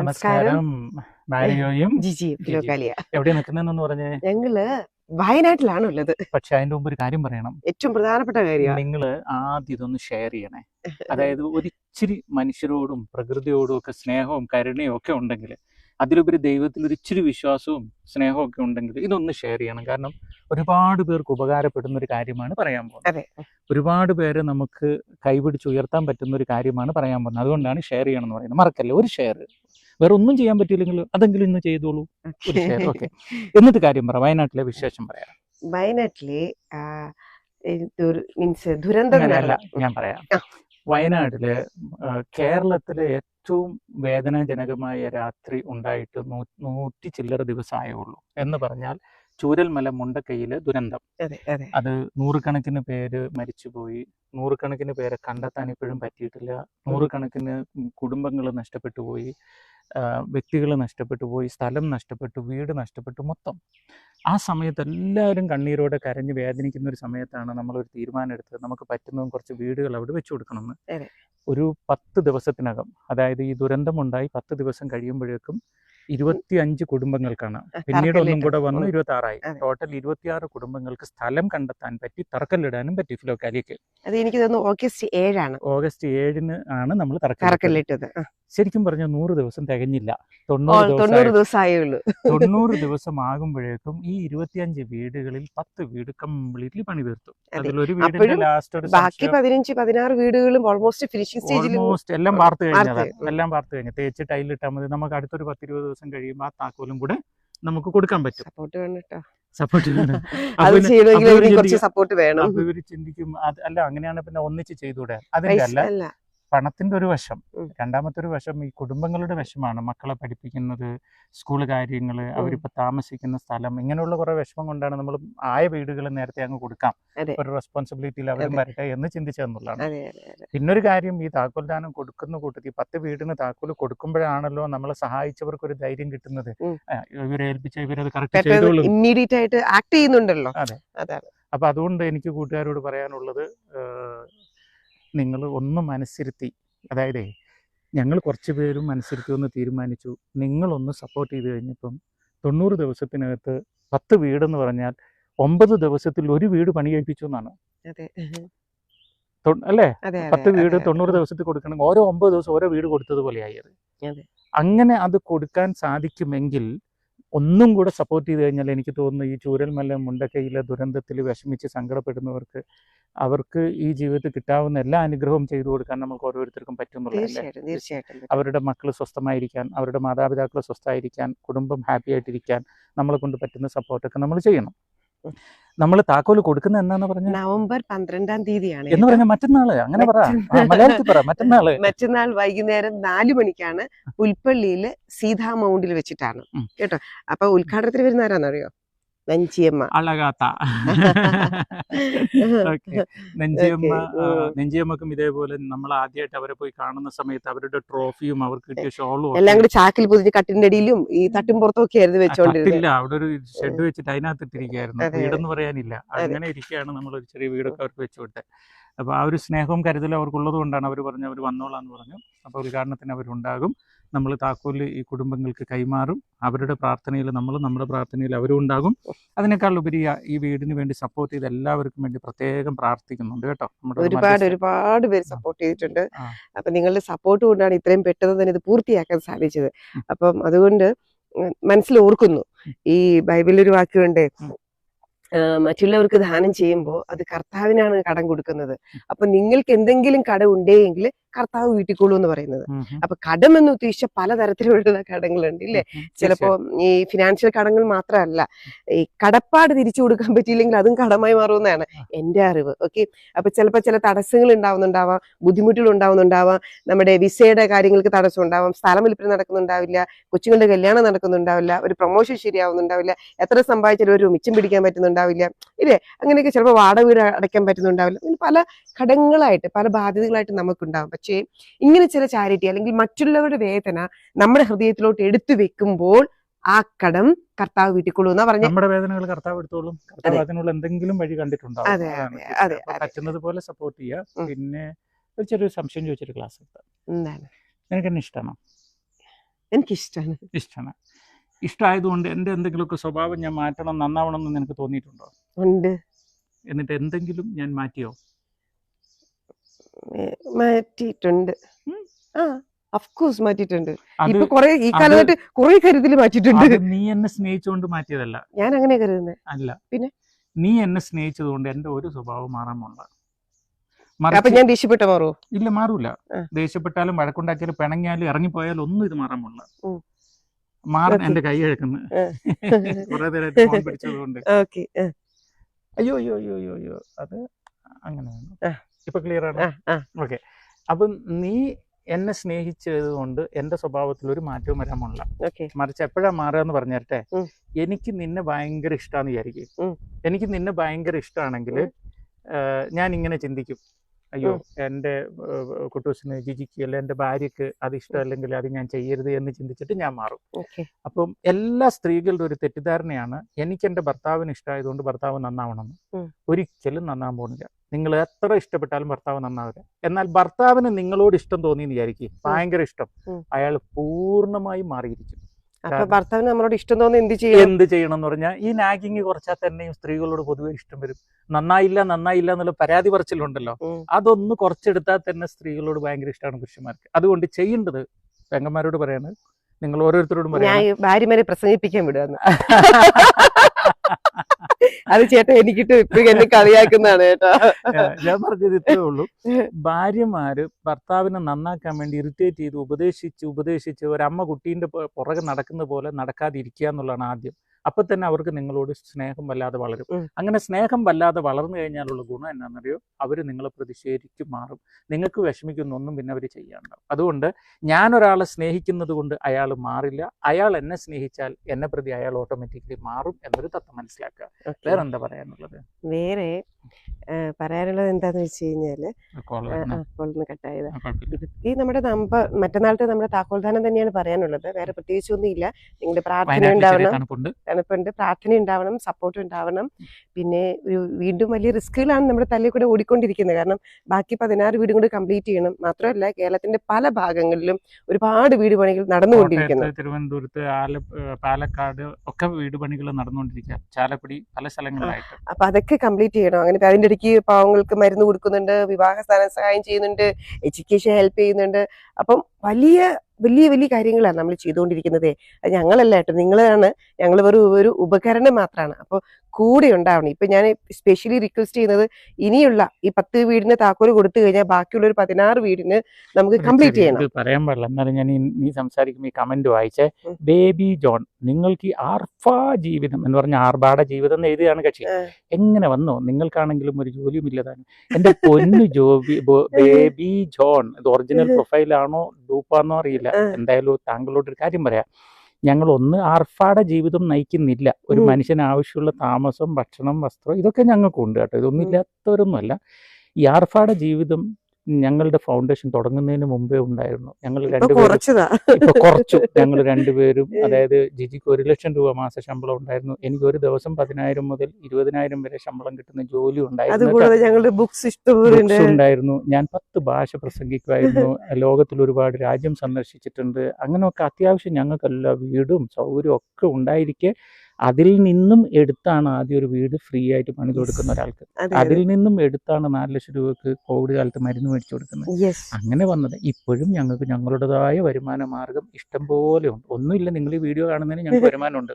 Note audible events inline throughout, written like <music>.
നമസ്കാരം. മാരിയോയും എവിടെ നിൽക്കുന്നതെന്ന് പറഞ്ഞേ ഞങ്ങൾ വയനാട്ടിലാണ് ഉള്ളത് പക്ഷെ അതിന്റെ മുമ്പ് ഒരു കാര്യം പറയണം. ഏറ്റവും പ്രധാനപ്പെട്ട കാര്യം നിങ്ങൾ ആദ്യം ഇതൊന്ന് ഷെയർ ചെയ്യണേ. അതായത് ഒരിച്ചിരി മനുഷ്യരോടും പ്രകൃതിയോടും ഒക്കെ സ്നേഹവും കരുണയും ഒക്കെ ഉണ്ടെങ്കിൽ അതിലുപരി ദൈവത്തിൽ ഒരു ഇച്ചിരി വിശ്വാസവും സ്നേഹവും ഒക്കെ ഉണ്ടെങ്കിൽ ഇതൊന്ന് ഷെയർ ചെയ്യണം. കാരണം ഒരുപാട് പേർക്ക് ഉപകാരപ്പെടുന്ന ഒരു കാര്യമാണ് പറയാൻ പോകുന്നത്. ഒരുപാട് പേര് നമുക്ക് കൈപിടിച്ച് ഉയർത്താൻ പറ്റുന്ന ഒരു കാര്യമാണ് പറയാൻ പോകുന്നത്. അതുകൊണ്ടാണ് ഷെയർ ചെയ്യണം എന്ന് പറയുന്നത്. മറക്കല്ലേ? ഒരു ഷെയർ. വേറെ ഒന്നും ചെയ്യാൻ പറ്റില്ലെങ്കിൽ അതെങ്കിലും ഇന്ന് ചെയ്തോളൂ. ഓക്കെ. എന്നിട്ട് കാര്യം പറ വയനാട്ടിലെ വിശേഷം പറയാം. വയനാട്ടിലെ മീൻസ് ദുരന്തം അങ്ങനെയല്ല ഞാൻ പറയാം. വയനാട്ടിലെ കേരളത്തിലെ ഏറ്റവും വേദനാജനകമായ രാത്രി ഉണ്ടായിട്ട് നൂറ്റി ചില്ലറ ദിവസമായേ ഉള്ളൂ എന്ന് പറഞ്ഞാൽ ചൂരൽമല മുണ്ടക്കൈയിലെ ദുരന്തം. അത് നൂറുകണക്കിന് പേര് മരിച്ചുപോയി. നൂറുകണക്കിന് പേരെ കണ്ടെത്താൻ ഇപ്പോഴും പറ്റിയിട്ടില്ല. നൂറുകണക്കിന് കുടുംബങ്ങൾ നഷ്ടപ്പെട്ടു പോയി. വ്യക്തികൾ നഷ്ടപ്പെട്ടു പോയി സ്ഥലം നഷ്ടപ്പെട്ടു വീട് നഷ്ടപ്പെട്ടു മൊത്തം. ആ സമയത്ത് എല്ലാവരും കണ്ണീരോടെ കരഞ്ഞ് വേദനിക്കുന്ന ഒരു സമയത്താണ് നമ്മളൊരു തീരുമാനം എടുത്തത് നമുക്ക് പറ്റുന്നതും കുറച്ച് വീടുകൾ അവിടെ വെച്ചു കൊടുക്കണമെന്ന്. ഒരു പത്ത് ദിവസത്തിനകം അതായത് ഈ ദുരന്തമുണ്ടായി പത്ത് ദിവസം കഴിയുമ്പോഴേക്കും ഇരുപത്തി അഞ്ച് കുടുംബങ്ങൾക്കാണ് പിന്നീട് ഒന്നും കൂടെ വന്ന്. ഇരുപത്തി ആറായി ടോട്ടൽ ഇരുപത്തിയാറ് കുടുംബങ്ങൾക്ക് സ്ഥലം കണ്ടെത്താൻ പറ്റി തറക്കല്ലിടാനും പറ്റി ഫിലോക്കാലിക്ക്. അത് എനിക്ക് തോന്നുന്നു ഓഗസ്റ്റ് ഏഴാണ്. ഓഗസ്റ്റ് ഏഴിന് ആണ് നമ്മൾ തറക്കല്ലിട്ടത്. ശരിക്കും പറഞ്ഞ നൂറ് ദിവസം തികഞ്ഞില്ല. തൊണ്ണൂറ് ദിവസമായുള്ളൂ ദിവസം തൊണ്ണൂറ് ദിവസം ആകുമ്പോഴേക്കും ഈ ഇരുപത്തിയഞ്ച് വീടുകളിൽ പത്ത് വീട് കംപ്ലീറ്റ്ലി പണി തീർത്തു. അതെ. അതിലൊരു വീടിന്റെ ലാസ്റ്റ് ബാക്കി പതിനഞ്ച് പതിനാറ് വീടുകളും ഓൾമോസ്റ്റ് ഫിനിഷിംഗ് സ്റ്റേജിൽ ഓൾമോസ്റ്റ് എല്ലാം വാർത്ത് കഴിഞ്ഞതാണ് എല്ലാം വാർത്ത് കഴിഞ്ഞു. തേച്ച് ടൈലിട്ടാൽ മതി. നമുക്ക് അടുത്തൊരു പത്തിരുപത് ദിവസം കഴിയുമ്പോൾ ആ താക്കോലും കൂടെ നമുക്ക് കൊടുക്കാൻ പറ്റും. സപ്പോർട്ട് വേണം കേട്ടോ സപ്പോർട്ട് വേണം. സപ്പോർട്ട് വേണം. ചിന്തിക്കും അല്ല അങ്ങനെയാണ് പിന്നെ ഒന്നിച്ച് ചെയ്തുകൂടെ? അതിന്റെ അല്ല. പണത്തിന്റെ ഒരു വശം രണ്ടാമത്തെ ഒരു വശം ഈ കുടുംബങ്ങളുടെ വശമാണ്. മക്കളെ പഠിപ്പിക്കുന്നത് സ്കൂൾ കാര്യങ്ങൾ അവരിപ്പോ താമസിക്കുന്ന സ്ഥലം ഇങ്ങനെയുള്ള കുറെ വിഷമം കൊണ്ടാണ് നമ്മൾ ആയ വീടുകൾ നേരത്തെ അങ്ങ് കൊടുക്കാം. ഒരു റെസ്പോൺസിബിലിറ്റിയിൽ അവരും വരട്ടെ എന്ന് ചിന്തിച്ചതെന്നുള്ളതാണ് പിന്നൊരു കാര്യം ഈ താക്കോൽ ദാനം കൊടുക്കുന്ന കൂട്ടത്തിൽ പത്ത് വീടിന് താക്കോൽ കൊടുക്കുമ്പോഴാണല്ലോ നമ്മളെ സഹായിച്ചവർക്ക് ഒരു ധൈര്യം കിട്ടുന്നത്. ഇവരെ ഏൽപ്പിച്ച ഇവരത് കറക്റ്റ് ചെയ്തോളും. ഇമ്മീഡിയറ്റ് ആയിട്ട് ആക്ട് ചെയ്യുന്നുണ്ടല്ലോ. അതെ. അതാണ്. അപ്പൊ അതുകൊണ്ട് എനിക്ക് കൂട്ടുകാരോട് പറയാനുള്ളത് നിങ്ങൾ ഒന്ന് മനസ്സിരുത്തി. അതായത് ഞങ്ങൾ കുറച്ച് പേരും മനസ്സിരുത്തി ഒന്ന് തീരുമാനിച്ചു. നിങ്ങളൊന്ന് സപ്പോർട്ട് ചെയ്ത് കഴിഞ്ഞപ്പം തൊണ്ണൂറ് ദിവസത്തിനകത്ത് പത്ത് വീടെന്ന് പറഞ്ഞാൽ ഒമ്പത് ദിവസത്തിൽ ഒരു വീട് പണി കഴിപ്പിച്ചു എന്നാണ് അല്ലേ? പത്ത് വീട്. തൊണ്ണൂറ് ദിവസത്തിൽ കൊടുക്കണമെങ്കിൽ ഓരോ ഒമ്പത് ദിവസം ഓരോ വീട് കൊടുത്തതുപോലെയായി അത്. അങ്ങനെ അത് കൊടുക്കാൻ സാധിക്കുമെങ്കിൽ ഒന്നും കൂടെ സപ്പോർട്ട് ചെയ്ത് കഴിഞ്ഞാൽ എനിക്ക് തോന്നുന്നു ഈ ചൂരൽമല മുണ്ടക്കൈയിലെ ദുരന്തത്തിൽ വിഷമിച്ച് സങ്കടപ്പെടുന്നവർക്ക് അവർക്ക് ഈ ജീവിതത്തിൽ കിട്ടാവുന്ന എല്ലാ അനുഗ്രഹവും ചെയ്തു കൊടുക്കാൻ നമുക്ക് ഓരോരുത്തർക്കും പറ്റുന്നുള്ളതല്ലേ തീർച്ചയായിട്ടും തീർച്ചയായിട്ടും പറ്റും. അവരുടെ മക്കൾ സ്വസ്ഥമായിരിക്കാൻ അവരുടെ മാതാപിതാക്കൾ സ്വസ്ഥമായിരിക്കാൻ കുടുംബം ഹാപ്പി ആയിട്ടിരിക്കാൻ നമ്മളെ കൊണ്ട് പറ്റുന്ന സപ്പോർട്ടൊക്കെ നമ്മൾ ചെയ്യണം. നമ്മൾ താക്കോൽ കൊടുക്കുന്ന എന്നാന്ന് പറഞ്ഞ? നവംബർ പന്ത്രണ്ടാം തീയതിയാണ് എന്ന് പറഞ്ഞ മറ്റന്നാൾ. അങ്ങനെ പറ. മലയാളത്തിൽ പറ. മറ്റന്നാൾ. മറ്റന്നാൾ വൈകുന്നേരം നാലു മണിക്കാണ് പുൽപ്പള്ളിയിൽ സീതാ മൗണ്ടിൽ വെച്ചിട്ടാണ് കേട്ടോ. അപ്പൊ ഉദ്ഘാടനത്തിന് വരുന്ന ആരാന്നറിയോ നഞ്ചിയമ്മ. അളകാത്ത. <laughs> നെഞ്ചിയമ്മ. നെഞ്ചിയമ്മക്കും ഇതേപോലെ നമ്മൾ ആദ്യമായിട്ട് അവരെ പോയി കാണുന്ന സമയത്ത് അവരുടെ ട്രോഫിയും അവർക്ക് കിട്ടിയ ഷോളും എല്ലാം കൂടി ചാക്കിൽ പൊതിഞ്ഞ് കട്ടിന്റെ അടിയിലും ഈ തട്ടും പുറത്തും ഒക്കെ ആയിരുന്നു വെച്ചോണ്ടിരുന്നില്ല അവിടെ ഒരു ഷെഡ് വെച്ചിട്ട് അതിനകത്ത് ഇട്ടിരിക്കുകയായിരുന്നു. വീടെന്ന് പറയാനില്ല. അങ്ങനെ ഇരിക്കുകയാണ് നമ്മൾ ഒരു ചെറിയ വീടൊക്കെ അവർക്ക് വെച്ചുവിട്ട് അപ്പൊ ആ ഒരു സ്നേഹവും കരുതലും അവർക്കുള്ളത് കൊണ്ടാണ് അവർ പറഞ്ഞു അവർ വന്നോളാന്ന് പറഞ്ഞു. അപ്പൊ ഉദ്ഘാടനത്തിന് അവരുണ്ടാകും. നമ്മൾ താക്കോൽ ഈ കുടുംബങ്ങൾക്ക് കൈമാറും. അവരുടെ പ്രാർത്ഥനയിൽ നമ്മൾ നമ്മുടെ പ്രാർത്ഥനയിൽ അവരും ഉണ്ടാകും. അതിനേക്കാൾ ഉപരി ഈ വീടിന് വേണ്ടി സപ്പോർട്ട് ചെയ്ത് എല്ലാവർക്കും വേണ്ടി പ്രത്യേകം പ്രാർത്ഥിക്കുന്നുണ്ട് കേട്ടോ. നമ്മുടെ ഒരുപാട് ഒരുപാട് പേര് സപ്പോർട്ട് ചെയ്തിട്ടുണ്ട്. അപ്പൊ നിങ്ങളുടെ സപ്പോർട്ട് കൊണ്ടാണ് ഇത്രയും പെട്ടെന്ന് തന്നെ ഇത് പൂർത്തിയാക്കാൻ സാധിച്ചത്. അപ്പം അതുകൊണ്ട് മനസ്സിൽ ഓർക്കുന്നു. ഈ ബൈബിളിൽ ഒരു വാക്യമുണ്ട് മറ്റുള്ളവർക്ക് ദാനം ചെയ്യുമ്പോൾ അത് കർത്താവിനാണ് കടം കൊടുക്കുന്നത്. അപ്പൊ നിങ്ങൾക്ക് എന്തെങ്കിലും കടം ഉണ്ടെങ്കിൽ കർത്താവ് വീട്ടിക്കോളൂ എന്ന് പറയുന്നത്. അപ്പൊ കടം എന്ന് ഉദ്ദേശിച്ച പലതരത്തിലുള്ള കടങ്ങളുണ്ട് ഇല്ലേ. ചിലപ്പോ ഈ ഫിനാൻഷ്യൽ കടങ്ങൾ മാത്രമല്ല ഈ കടപ്പാട് തിരിച്ചു കൊടുക്കാൻ പറ്റിയില്ലെങ്കിൽ അതും കടമായി മാറുമെന്നാണ് എന്റെ അറിവ്. ഓക്കെ? അപ്പൊ ചിലപ്പോ ചില തടസ്സങ്ങൾ ഉണ്ടാവുന്നുണ്ടാവാം ബുദ്ധിമുട്ടുകൾ ഉണ്ടാവുന്നുണ്ടാവാം നമ്മുടെ വിസയുടെ കാര്യങ്ങൾക്ക് തടസ്സം ഉണ്ടാവാം സ്ഥലം വിൽപ്പന നടക്കുന്നുണ്ടാവില്ല കൊച്ചുങ്ങളുടെ കല്യാണം നടക്കുന്നുണ്ടാവില്ല ഒരു പ്രൊമോഷൻ ശരിയാവുന്നുണ്ടാവില്ല എത്ര സമ്പാദിച്ചാലും ഒരു മിച്ചം പിടിക്കാൻ പറ്റുന്നുണ്ടാവില്ല ഇല്ലേ? അങ്ങനെയൊക്കെ ചിലപ്പോൾ വാടക വീട് അടയ്ക്കാൻ പറ്റുന്നുണ്ടാവില്ല അങ്ങനെ പല ഘടകങ്ങളായിട്ട് പല ബാധ്യതകളായിട്ട് നമുക്കുണ്ടാവും പക്ഷേ ഇങ്ങനെ ചില ചാരിറ്റി അല്ലെങ്കിൽ മറ്റുള്ളവരുടെ വേദന നമ്മുടെ ഹൃദയത്തിലോട്ട് എടുത്തു വെക്കുമ്പോൾ ആ കടം കർത്താവ് വീട്ടിക്കൊള്ളൂ എന്നാ പറഞ്ഞ? നമ്മുടെ വേദനകൾ കർത്താവ് എടുത്തോളും. കർത്താവ് അതിനുള്ള എന്തെങ്കിലും വഴി കണ്ടിട്ടുണ്ടാവും. അതെ, പറ്റുന്നത് പോലെ സപ്പോർട്ട് ചെയ്യുക പിന്നെ ഒരു ചെറിയൊരു സംശയം ചോദിച്ചൊരു ക്ലാസ് എടുത്താൽ നിനക്ക് എന്നെ ഇഷ്ടമാണോ എനിക്ക് ഇഷ്ടമാണ് ഇഷ്ടമാണ് ഇഷ്ടമായതുകൊണ്ട് എന്റെ എന്തെങ്കിലുമൊക്കെ സ്വഭാവം ഞാൻ മാറ്റണം നന്നാവണം എന്ന് നിനക്ക് തോന്നിയിട്ടുണ്ടോ? ഉണ്ട്. എന്നിട്ട് എന്തെങ്കിലും ഞാൻ മാറ്റിയോ? മാറ്റിയിട്ടുണ്ട്. ആ അഫ്കോഴ്സ് മാറ്റിയിട്ടുണ്ട്. അത് ഇപ്പൊ കൊറേ ഈ കാലഘട്ടം കുറെ കരുതൽ മാറ്റിയിട്ടുണ്ട്. നീ എന്നെ സ്നേഹിച്ചുകൊണ്ട് മാറ്റിയതല്ല. ഞാൻ അങ്ങനെ കരുതുന്നത് അല്ല. പിന്നെ? നീ എന്നെ സ്നേഹിച്ചതുകൊണ്ട് എന്റെ ഒരു സ്വഭാവം മാറാൻ പോണ്ട. അപ്പൊ ഞാൻ ദേഷ്യപ്പെട്ട മാറുമോ ഇല്ല മാറൂല. ദേഷ്യപ്പെട്ടാലും വഴക്കുണ്ടാക്കിയാലും പിണങ്ങിയാലും ഇറങ്ങിപ്പോയാലും ഒന്നും ഇത് മാറാൻ പോണ്ട. മാറാൻ. എന്റെ കൈ കിഴക്കുന്നു <laughs> കുറെ നേരമായിട്ട് ഫോൺ പിടിച്ചതുകൊണ്ട്. <laughs> അയ്യോ അയ്യോ അയ്യോ അയ്യോ അത് അങ്ങനെ വേണം. ആ. ഇപ്പൊ ക്ലിയർ ആണ്? ഓക്കെ അപ്പം നീ എന്നെ സ്നേഹിച്ചത് കൊണ്ട് എന്റെ സ്വഭാവത്തിൽ ഒരു മാറ്റവും വരാൻ പോണില്ല മറിച്ച് എപ്പോഴാ മാറുക എന്ന് പറഞ്ഞു തരട്ടെ എനിക്ക് നിന്നെ ഭയങ്കര ഇഷ്ടമാന്ന് വിചാരിക്കും. എനിക്ക് നിന്നെ ഭയങ്കര ഇഷ്ടമാണെങ്കിൽ ഞാൻ ഇങ്ങനെ ചിന്തിക്കും. അയ്യോ. എന്റെ കുട്ടൂസിന് ജിജിക്ക് അല്ലെ എന്റെ ഭാര്യക്ക് അത് ഇഷ്ടമല്ലെങ്കിൽ അത് ഞാൻ ചെയ്യരുത് എന്ന് ചിന്തിച്ചിട്ട് ഞാൻ മാറും. അപ്പം എല്ലാ സ്ത്രീകളുടെ ഒരു തെറ്റിദ്ധാരണയാണ് എനിക്ക് എന്റെ ഭർത്താവിന് ഇഷ്ടമായതുകൊണ്ട് ഭർത്താവ് നന്നാവണമെന്ന്. ഉം. ഒരിക്കലും നന്നാവാൻ പോകുന്നില്ല. നിങ്ങൾ എത്ര ഇഷ്ടപ്പെട്ടാലും ഭർത്താവ് നന്നാവില്ല. എന്നാൽ ഭർത്താവിന് നിങ്ങളോട് ഇഷ്ടം തോന്നി എന്ന് വിചാരിക്കും. ഭയങ്കര ഇഷ്ടം. അയാൾ പൂർണമായും മാറിയിരിക്കും. അപ്പൊ ഭർത്താവിന് നമ്മളോട് ഇഷ്ടം തോന്നുന്നു എന്ത് ചെയ്യും എന്ത് ചെയ്യണം എന്ന് പറഞ്ഞാൽ ഈ നാഗിങ് കുറച്ചാൽ തന്നെയും സ്ത്രീകളോട് പൊതുവെ ഇഷ്ടം വരും. നന്നായില്ല നന്നായില്ല എന്നുള്ള പരാതി പറച്ചിലുണ്ടല്ലോ. അതൊന്ന് കുറച്ചെടുത്താൽ തന്നെ സ്ത്രീകളോട് ഭയങ്കര ഇഷ്ടമാണ് പുരുഷന്മാർക്ക്. അതുകൊണ്ട് ചെയ്യേണ്ടത് പെങ്ങന്മാരോട് പറയാണ് നിങ്ങൾ ഓരോരുത്തരോടും പറയാം ഭാര്യമാരെ പ്രസംഗിപ്പിക്കാൻ വിടുകയെന്ന് <laughs> അത് ചേട്ടൻ എനിക്കിട്ട് ഇപ്പൊ എന്നെ കളിയാക്കുന്നതാണ് ചേട്ടാ. ഞാൻ പറഞ്ഞത് ഇത്രേ ഉള്ളൂ. ഭാര്യമാര് ഭർത്താവിനെ നന്നാക്കാൻ വേണ്ടി ഇറിറ്റേറ്റ് ചെയ്ത് ഉപദേശിച്ച് ഉപദേശിച്ച് ഒരമ്മ കുട്ടീന്റെ പുറകെ നടക്കുന്ന പോലെ നടക്കാതിരിക്കുക എന്നുള്ളതാണ് ആദ്യം. അപ്പൊ തന്നെ അവർക്ക് നിങ്ങളോട് സ്നേഹം വല്ലാതെ വളരും. അങ്ങനെ സ്നേഹം വല്ലാതെ വളർന്നു കഴിഞ്ഞാലുള്ള ഗുണം എന്നാണെന്നറിയോ അവർ നിങ്ങളെ പ്രതിഷേധിച്ചു മാറും. നിങ്ങൾക്ക് വിഷമിക്കുന്ന ഒന്നും പിന്നെ അവർ ചെയ്യാണ്ടാവും അതുകൊണ്ട് ഞാൻ ഒരാളെ സ്നേഹിക്കുന്നത് കൊണ്ട് അയാൾ മാറില്ല. അയാൾ എന്നെ സ്നേഹിച്ചാൽ എന്നെ പ്രതി അയാൾ ഓട്ടോമാറ്റിക്കലി മാറും എന്നൊരു തത്വം മനസ്സിലാക്കുക. വേറെ എന്താ പറയാനുള്ളത്? വേറെ പറയാനുള്ളത് എന്താന്ന് വെച്ച് കഴിഞ്ഞാൽ കോളൊന്ന് കട്ടായതാ. ഈ നമ്മുടെ നമ്പർ മറ്റന്നാളത്തെ നമ്മുടെ താക്കോൽദാനം തന്നെയാണ് പറയാനുള്ളത്. വേറെ പ്രത്യേകിച്ച് ഇല്ല നിങ്ങളുടെ പ്രാർത്ഥന ഉണ്ടാവണം. തണുപ്പുണ്ട്. പ്രാർത്ഥന ഉണ്ടാവണം. സപ്പോർട്ട് ഉണ്ടാവണം. പിന്നെ ഒരു വീണ്ടും വലിയ റിസ്കുകളാണ് നമ്മുടെ തല്ലിൽ കൂടെ ഓടിക്കൊണ്ടിരിക്കുന്നത്. കാരണം ബാക്കി പതിനാറ് വീടും കൂടി കംപ്ലീറ്റ് ചെയ്യണം. മാത്രമല്ല കേരളത്തിന്റെ പല ഭാഗങ്ങളിലും ഒരുപാട് വീട് പണികൾ നടന്നുകൊണ്ടിരിക്കുന്നു. തിരുവനന്തപുരത്ത് പാലക്കാട് ഒക്കെ വീട് പണികൾ നടന്നുകൊണ്ടിരിക്കുക. ചാലക്കുടി പല സ്ഥലങ്ങളിലായിട്ട്. അപ്പൊ അതൊക്കെ കംപ്ലീറ്റ് ചെയ്യണം. അങ്ങനെ അതിന്റെ ഇടയ്ക്ക് പാവങ്ങൾക്ക് മരുന്ന് കൊടുക്കുന്നുണ്ട് വിവാഹ സഹായം ചെയ്യുന്നുണ്ട് എഡ്യൂക്കേഷൻ ഹെൽപ്പ് ചെയ്യുന്നുണ്ട്. അപ്പം വലിയ വലിയ വലിയ കാര്യങ്ങളാണ് നമ്മൾ ചെയ്തുകൊണ്ടിരിക്കുന്നത്. അത് ഞങ്ങളല്ല കേട്ടോ നിങ്ങളാണ്. ഞങ്ങൾ വെറും ഒരു ഉപകരണം മാത്രമാണ്. അപ്പോൾ കൂടെ ഉണ്ടാവണം. ഇപ്പൊ ഞാൻ സ്പെഷ്യലി റിക്വസ്റ്റ് ചെയ്യുന്നത് ഇനിയുള്ള ഈ പത്ത് വീടിന് താക്കോൽ കൊടുത്തു കഴിഞ്ഞാൽ ബാക്കിയുള്ള ഒരു പതിനാറ് വീടിന് നമുക്ക് കംപ്ലീറ്റ് ചെയ്യണം. പറയാൻ പാടില്ല. എന്നാലും ഞാൻ നീ സംസാരിക്കുമ്പോൾ ഈ കമന്റ് വായിച്ചേ. ബേബി ജോൺ നിങ്ങൾക്ക് ഈ ആർഫാ ജീവിതം എന്ന് പറഞ്ഞ ആർഭാട ജീവിതം എന്ന് എഴുതിയാണ് കക്ഷി. എങ്ങനെ വന്നോ? നിങ്ങൾക്കാണെങ്കിലും ഒരു ജോലിയും ഇല്ലതാണ് എന്റെ പൊന്നു ജോബി ബേബി ജോൺ ഇത് ഒറിജിനൽ പ്രൊഫൈലാണോ ഡൂപ്പാന്നോ അറിയില്ല. എന്തായാലും താങ്കളോട് ഒരു കാര്യം പറയാം. ഞങ്ങൾ ഒന്ന് ആർഫാടെ ജീവിതം നയിക്കുന്നില്ല ഒരു. മനുഷ്യന് ആവശ്യമുള്ള താമസം ഭക്ഷണം വസ്ത്രം ഇതൊക്കെ ഞങ്ങൾക്കുണ്ട് കേട്ടോ ഇതൊന്നും. ഇല്ലാത്തവരൊന്നുമല്ല ഈ ആർഫാടെ ജീവിതം ഞങ്ങളുടെ ഫൗണ്ടേഷൻ തുടങ്ങുന്നതിന് മുമ്പേ ഉണ്ടായിരുന്നു. ഞങ്ങൾ രണ്ടുപേരും ഇപ്പൊ കുറച്ചു. ഞങ്ങൾ <laughs> രണ്ടുപേരും. അതായത് ജിജിക്ക് ഒരു ലക്ഷം രൂപ മാസ ശമ്പളം ഉണ്ടായിരുന്നു. എനിക്ക് ഒരു ദിവസം പതിനായിരം മുതൽ ഇരുപതിനായിരം വരെ ശമ്പളം കിട്ടുന്ന ജോലി ഉണ്ടായിരുന്നു. ബുക്സ് ഉണ്ടായിരുന്നു. ഞാൻ പത്ത് ഭാഷ പ്രസംഗിക്കുമായിരുന്നു. <laughs> ലോകത്തിൽ ഒരുപാട് രാജ്യം സന്ദർശിച്ചിട്ടുണ്ട്. അങ്ങനെയൊക്കെ അത്യാവശ്യം ഞങ്ങൾക്കെല്ലാം വീടും സൗകര്യവും ഒക്കെ ഉണ്ടായിരിക്കെ അതിൽ നിന്നും എടുത്താണ് ആദ്യം ഒരു വീട് ഫ്രീ ആയിട്ട് പണിത് കൊടുക്കുന്ന ഒരാൾക്ക്. അതിൽ നിന്നും എടുത്താണ് നാല് ലക്ഷം രൂപക്ക് കോവിഡ് കാലത്ത് മരുന്ന് മേടിച്ചു കൊടുക്കുന്നത്. അങ്ങനെ വന്നത് ഇപ്പോഴും ഞങ്ങൾക്ക് ഞങ്ങളുടേതായ വരുമാന മാർഗം ഇഷ്ടം പോലെ ഉണ്ട്. ഒന്നുമില്ല നിങ്ങൾ ഈ വീഡിയോ കാണുന്നതിന് ഞങ്ങൾക്ക് വരുമാനമുണ്ട്.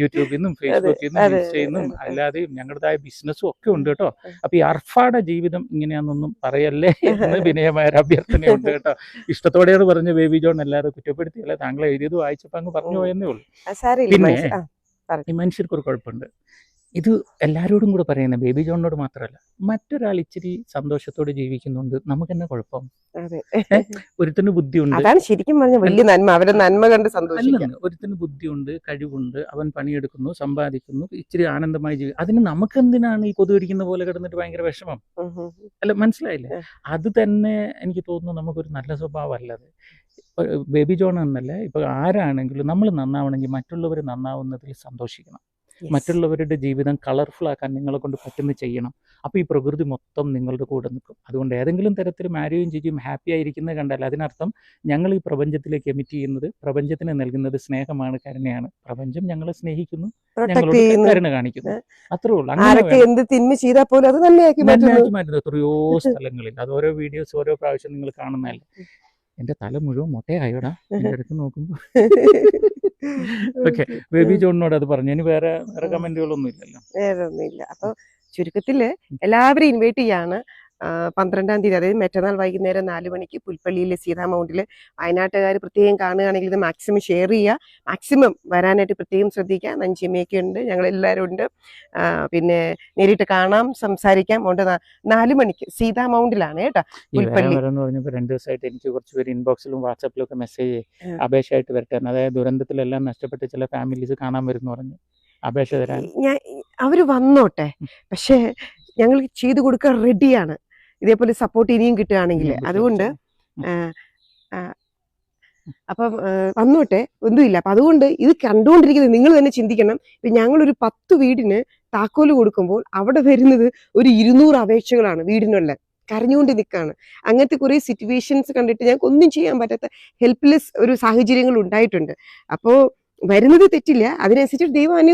യൂട്യൂബിൽ നിന്നും ഫേസ്ബുക്കിൽ നിന്നും ഇൻസ്റ്റയിൽ നിന്നും. അല്ലാതെയും ഞങ്ങളുടേതായ ബിസിനസ്സും ഒക്കെ ഉണ്ട് കേട്ടോ. അപ്പൊ ഈ അർഫാടെ ജീവിതം ഇങ്ങനെയാണെന്നൊന്നും പറയല്ലേ? <laughs> എന്ന് വിനയമായ ഒരു അഭ്യർത്ഥനയുണ്ട് കേട്ടോ. ഇഷ്ടത്തോടെയാണ് പറഞ്ഞ ബേബി ജോൺ എല്ലാവരും കുറ്റപ്പെടുത്തിയല്ല താങ്കൾ എഴുതിയത് വായിച്ചപ്പോ അങ്ങ് പറഞ്ഞു. പോയെന്നേ ഉള്ളൂ. പിന്നെ ഈ മനുഷ്യർക്ക് ഒരു കുഴപ്പമുണ്ട്. ഇത് എല്ലാവരോടും കൂടെ പറയുന്ന ബേബി ജോണിനോട് മാത്രമല്ല മറ്റൊരാൾ ഇച്ചിരി സന്തോഷത്തോടെ ജീവിക്കുന്നുണ്ട്. നമുക്ക് തന്നെ കുഴപ്പം? ഒരുത്തിന് ബുദ്ധിയുണ്ട്. അതാണ് ശരിക്കും പറഞ്ഞ വലിയ നന്മ. അവരെ നന്മ കണ്ട് ഒരുത്തിന് ബുദ്ധിയുണ്ട് കഴിവുണ്ട് അവൻ പണിയെടുക്കുന്നു സമ്പാദിക്കുന്നു ഇച്ചിരി ആനന്ദമായി ജീവി അതിന് നമുക്ക് എന്തിനാണ് ഈ കൊതുകടിക്കുന്ന പോലെ കിടന്നിട്ട് ഭയങ്കര വിഷമം. അല്ല മനസ്സിലായില്ലേ? അത് തന്നെ എനിക്ക് തോന്നുന്നു നമുക്കൊരു നല്ല സ്വഭാവം അല്ലത് ബേബി ജോൺ എന്നല്ല? ഇപ്പൊ ആരാണെങ്കിലും നമ്മൾ നന്നാവണമെങ്കിൽ മറ്റുള്ളവർ നന്നാവുന്നതിൽ സന്തോഷിക്കണം. മറ്റുള്ളവരുടെ ജീവിതം കളർഫുൾ ആക്കാൻ നിങ്ങളെ കൊണ്ട് പറ്റുന്ന ചെയ്യണം. അപ്പോൾ ഈ പ്രകൃതി മൊത്തം നിങ്ങളുടെ കൂടെ നിൽക്കും. അതുകൊണ്ട് ഏതെങ്കിലും തരത്തിൽ മാരിയും ചേച്ചിയും ഹാപ്പി ആയിരിക്കുന്നത് കണ്ടാൽ അതിനർത്ഥം ഞങ്ങൾ ഈ പ്രപഞ്ചത്തിലേക്ക് എമിറ്റ് ചെയ്യുന്നത് പ്രപഞ്ചത്തിന് നൽകുന്നത് സ്നേഹമാണ് കരുണയാണ്. പ്രപഞ്ചം ഞങ്ങളെ സ്നേഹിക്കുന്നു ഞങ്ങളോട് കരുണ കാണിക്കുന്നു. അത്രേ ഉള്ളൂ. അങ്ങനെ മാറ്റുന്നു. എത്രയോ സ്ഥലങ്ങളിൽ. അത് ഓരോ വീഡിയോസ് ഓരോ പ്രാവശ്യം നിങ്ങൾ കാണുന്നതല്ലേ? എന്റെ തല മുഴുവൻ മൊട്ടയായോടാ. <laughs> എടുത്ത് നോക്കുമ്പോ. <laughs> ഓക്കെ. ബേബി ജോണിനോട് അത് പറഞ്ഞു? ഇനി വേറെ വേറെ കമന്റുകളൊന്നും ഇല്ലല്ലോ. വേറെ ഒന്നുമില്ല അപ്പൊ ചുരുക്കത്തിൽ എല്ലാവരെയും ഇൻവൈറ്റ് ചെയ്യാണ്. പന്ത്രണ്ടാം തീയതി അതായത് മറ്റന്നാൾ വൈകുന്നേരം നാല് മണിക്ക് പുൽപ്പള്ളിയിലെ സീതാ മൗണ്ടിൽ വയനാട്ടുകാർ പ്രത്യേകം കാണുകയാണെങ്കിൽ ഇത് മാക്സിമം ഷെയർ ചെയ്യുക. മാക്സിമം വരാനായിട്ട് പ്രത്യേകം ശ്രദ്ധിക്കുക. നഞ്ചിയമ്മയൊക്കെ ഉണ്ട്. ഞങ്ങളെല്ലാവരും ഉണ്ട്. പിന്നെ നേരിട്ട് കാണാം സംസാരിക്കാം. ഉണ്ട്. നാല് മണിക്ക് സീതാ മൗണ്ടിലാണ് കേട്ടോ ഈ പുൽപ്പള്ളി. വേറെ എന്ന് പറഞ്ഞപ്പോ രണ്ടു ദിവസമായിട്ട് എനിക്ക് കുറച്ച് പേര് ഇൻബോക്സിലും വാട്സാപ്പിലും ഒക്കെ മെസ്സേജ്. അപേക്ഷയായിട്ട് വരട്ടെ അതായത് ദുരന്തത്തിലെല്ലാം നഷ്ടപ്പെട്ട ചില ഫാമിലീസ് കാണാൻ വരുന്നു പറഞ്ഞു. അപേക്ഷ തരാൻ. ഞാൻ അവർ വന്നോട്ടെ. പക്ഷേ ഞങ്ങൾ ചെയ്തു കൊടുക്കാൻ റെഡിയാണ് ഇതേപോലെ സപ്പോർട്ട് ഇനിയും കിട്ടുകയാണെങ്കിൽ അതുകൊണ്ട് അപ്പം വന്നോട്ടെ ഒന്നുമില്ല. അപ്പൊ അതുകൊണ്ട് ഇത് കണ്ടുകൊണ്ടിരിക്കുന്നത് നിങ്ങൾ തന്നെ ചിന്തിക്കണം. ഇപ്പൊ ഞങ്ങളൊരു പത്ത് വീടിന് താക്കോൽ കൊടുക്കുമ്പോൾ അവിടെ വരുന്നത് ഒരു ഇരുന്നൂറ് അപേക്ഷകളാണ് വീടിനുള്ള. കരഞ്ഞുകൊണ്ട് നിൽക്കുകയാണ്. അങ്ങനത്തെ കുറേ സിറ്റുവേഷൻസ് കണ്ടിട്ട് ഞങ്ങൾക്ക് ഒന്നും ചെയ്യാൻ പറ്റാത്ത ഹെൽപ്ലെസ് ഒരു സാഹചര്യങ്ങൾ ഉണ്ടായിട്ടുണ്ട്. അപ്പോ വരുന്നത് തെറ്റില്ല. അതിനനുസരിച്ച് ദൈവം അനു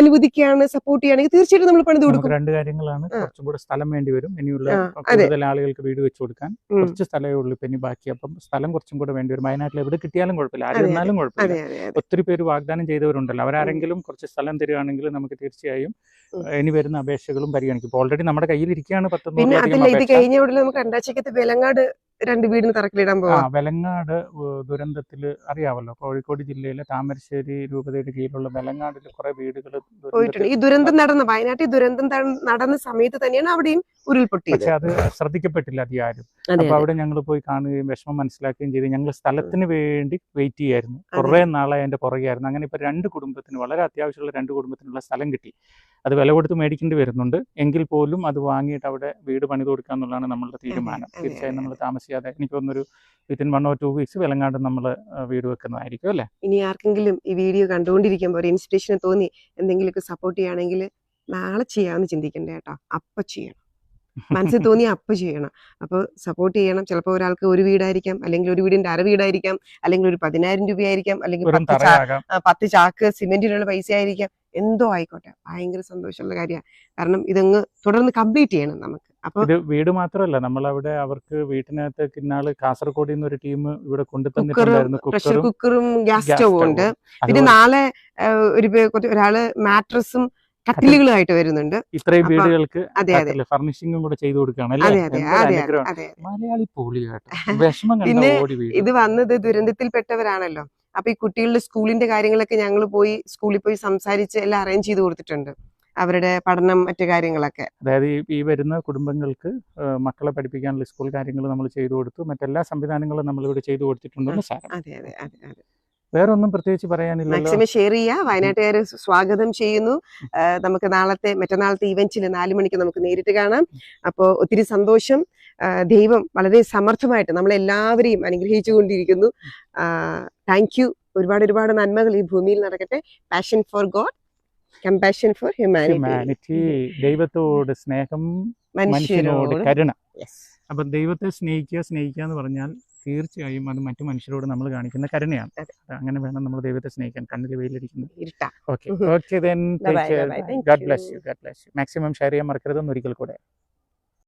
അനുവദിക്കുകയാണ് സപ്പോർട്ട് ചെയ്യുകയാണെങ്കിൽ തീർച്ചയായിട്ടും നമ്മൾ പണിത് കൊടുക്കും. രണ്ട് കാര്യങ്ങളാണ്. കുറച്ചും കൂടെ സ്ഥലം വേണ്ടി വരും. ഇനിയുള്ള കൂടുതൽ ആളുകൾക്ക് വീട് വെച്ച് കൊടുക്കാൻ കുറച്ച് സ്ഥലമേ ഉള്ളൂ ഇപ്പൊ ഇനി ബാക്കി. അപ്പം സ്ഥലം കുറച്ചും കൂടെ വേണ്ടി വരും. വയനാട്ടിൽ എവിടെ കിട്ടിയാലും കുഴപ്പമില്ല. ആരെന്നാലും കുഴപ്പമില്ല. ഒത്തിരി പേര് വാഗ്ദാനം ചെയ്തവരുണ്ടല്ലോ. അവരാരെങ്കിലും കുറച്ച് സ്ഥലം തരികയാണെങ്കിൽ നമുക്ക് തീർച്ചയായും. ഇനി വരുന്ന അപേക്ഷകളും പരിഗണിക്കും. ഓൾറെഡി നമ്മുടെ കയ്യിൽ ഇരിക്കുകയാണ് പിന്നെ പത്തൊന്നൂറിലധികം അതില്ല ഇത് കഴിഞ്ഞ ഉടനെ നമുക്ക് രണ്ടാഴ്ചക്കത്തെ വെലങ്ങാട് രണ്ട് വീടിന് തറക്കല്ലിടാൻ ആ പോവാം വെലങ്ങാട് ഏഹ്, ദുരന്തത്തിൽ അറിയാമല്ലോ കോഴിക്കോട് ജില്ലയിലെ താമരശ്ശേരി രൂപതയുടെ കീഴിലുള്ള വെലങ്ങാടിൽ കുറെ വീടുകൾ പോയിട്ടുണ്ട്. ഈ ദുരന്തം നടന്ന വയനാട്ടിൽ ദുരന്തം നടന്ന സമയത്ത് തന്നെയാണ് അവിടെയും ഉരുൾപൊട്ടി പക്ഷെ അത് ശ്രദ്ധിക്കപ്പെട്ടില്ല അത് ആരും അപ്പൊ അവിടെ ഞങ്ങൾ പോയി കാണുകയും വിഷമം മനസ്സിലാക്കുകയും ചെയ്ത്. ഞങ്ങൾ സ്ഥലത്തിന് വേണ്ടി വെയിറ്റ് ചെയ്യായിരുന്നു. കുറെ നാളെ അതിന്റെ പുറകെയായിരുന്നു. അങ്ങനെ ഇപ്പൊ രണ്ട് കുടുംബത്തിന് വളരെ അത്യാവശ്യമുള്ള രണ്ട് കുടുംബത്തിനുള്ള സ്ഥലം കിട്ടി. അത് വില കൊടുത്ത് മേടിക്കേണ്ടി വരുന്നുണ്ട്. എങ്കിൽ പോലും അത് വാങ്ങിയിട്ട് അവിടെ വീട് പണിത് കൊടുക്കുക എന്നുള്ളതാണ് നമ്മളുടെ തീരുമാനം. തീർച്ചയായും നമ്മൾ താമസിയാതെ എനിക്ക് തോന്നുന്നൊരു within one or two weeks വിലങ്ങാണ്ട് നമ്മൾ വീട് വെക്കുന്നതായിരിക്കും അല്ലേ? ഇനി ആർക്കെങ്കിലും ഈ വീഡിയോ കണ്ടുകൊണ്ടിരിക്കുമ്പോൾ ഒരു ഇൻസ്പിറേഷൻ തോന്നി എന്തെങ്കിലുമൊക്കെ സപ്പോർട്ട് ചെയ്യുകയാണെങ്കിൽ നാളെ ചെയ്യാമെന്ന് ചിന്തിക്കണ്ടേ കേട്ടോ. അപ്പൊ ചെയ്യണം. മനസ്സിൽ തോന്നി അപ്പൊ ചെയ്യണം. അപ്പോൾ സപ്പോർട്ട് ചെയ്യണം. ചിലപ്പോൾ ഒരാൾക്ക് ഒരു വീടായിരിക്കാം അല്ലെങ്കിൽ ഒരു വീടിന്റെ അര വീടായിരിക്കാം അല്ലെങ്കിൽ ഒരു പതിനായിരം രൂപയായിരിക്കാം അല്ലെങ്കിൽ പത്ത് ചാക്ക് സിമെന്റിനുള്ള പൈസ ആയിരിക്കാം എന്തോ ആയിക്കോട്ടെ. ഭയങ്കര സന്തോഷമുള്ള കാര്യമാണ്. കാരണം ഇതങ്ങ് തുടർന്ന് കംപ്ലീറ്റ് ചെയ്യണം നമുക്ക്. അപ്പൊ ഇത് വീട് മാത്രമല്ല നമ്മൾ അവിടെ അവർക്ക് വീട്ടിനകത്ത് ഇന്നാൾ കാസർഗോഡിൽ നിന്ന് ഒരു ടീം ഇവിടെ കൊണ്ടു കുക്കറും പ്രഷർ കുക്കറും ഗ്യാസ് സ്റ്റൗവും ഉണ്ട്. പിന്നെ നാളെ ഒരു ഒരാൾ മാട്രസും കട്ടിലുകളായിട്ട് വരുന്നുണ്ട്. ഇത്രയും വീടുകൾക്ക് അതെ അതെ. ഫർണിഷിംഗും കൂടെ ചെയ്തു കൊടുക്കുകയാണ് മലയാളി പൊളിയാട്ടോ. <laughs> വിഷമം പിന്നെ ഇത് വന്നത് ദുരന്തത്തിൽപ്പെട്ടവരാണല്ലോ. അപ്പൊ ഈ കുട്ടികളുടെ സ്കൂളിന്റെ കാര്യങ്ങളൊക്കെ ഞങ്ങൾ പോയി സ്കൂളിൽ പോയി സംസാരിച്ച് എല്ലാം അറേഞ്ച് ചെയ്ത് കൊടുത്തിട്ടുണ്ട്. അവരുടെ പഠനം മറ്റു കാര്യങ്ങളൊക്കെ. അതായത് ഈ- വരുന്ന കുടുംബങ്ങൾക്ക് മക്കളെ പഠിപ്പിക്കാനുള്ള സ്കൂൾ കാര്യങ്ങൾ നമ്മൾ ചെയ്തു കൊടുത്തു. മറ്റെല്ലാ സംവിധാനങ്ങളും നമ്മൾ ഇവിടെ ചെയ്തു കൊടുത്തിട്ടുണ്ടെന്ന് സാരം. അതെ അതെ അതെ അതെ. വേറെ ഒന്നും പ്രത്യേകിച്ച് പറയാനില്ല മാക്സിമം ഷെയർ ചെയ്യുക വയനാട്ടുകാർ സ്വാഗതം ചെയ്യുന്നു. നമുക്ക് നാളത്തെ മറ്റന്നാളത്തെ ഇവന്റിൽ നാലു മണിക്ക് നമുക്ക് നേരിട്ട് കാണാം. അപ്പോൾ ഒത്തിരി സന്തോഷം. ദൈവം വളരെ സമർത്ഥമായിട്ട് നമ്മളെല്ലാവരെയും അനുഗ്രഹിച്ചുകൊണ്ടിരിക്കുന്നു. താങ്ക് യു ഒരുപാട് ഒരുപാട് നന്മകൾ ഈ ഭൂമിയിൽ നടക്കട്ടെ. Passion for God compassion for humanity ദൈവത്തോട് സ്നേഹം മനുഷ്യനോട് കരുണ. അപ്പൊ ദൈവത്തെ സ്നേഹിക്കുക സ്നേഹിക്കുക എന്ന് പറഞ്ഞാൽ തീർച്ചയായും അത് മറ്റു മനുഷ്യരോട് നമ്മൾ കാണിക്കുന്ന കരുണയാണ്. അങ്ങനെ വേണം നമ്മൾ ദൈവത്തെ സ്നേഹിക്കാൻ കണ്ണിൽ വെയിലിരിക്കുന്നത് okay okay then God bless you God bless you maximum share ചെയ്യാൻ മറക്കരുതെന്ന് ഒരിക്കൽ കൂടെ.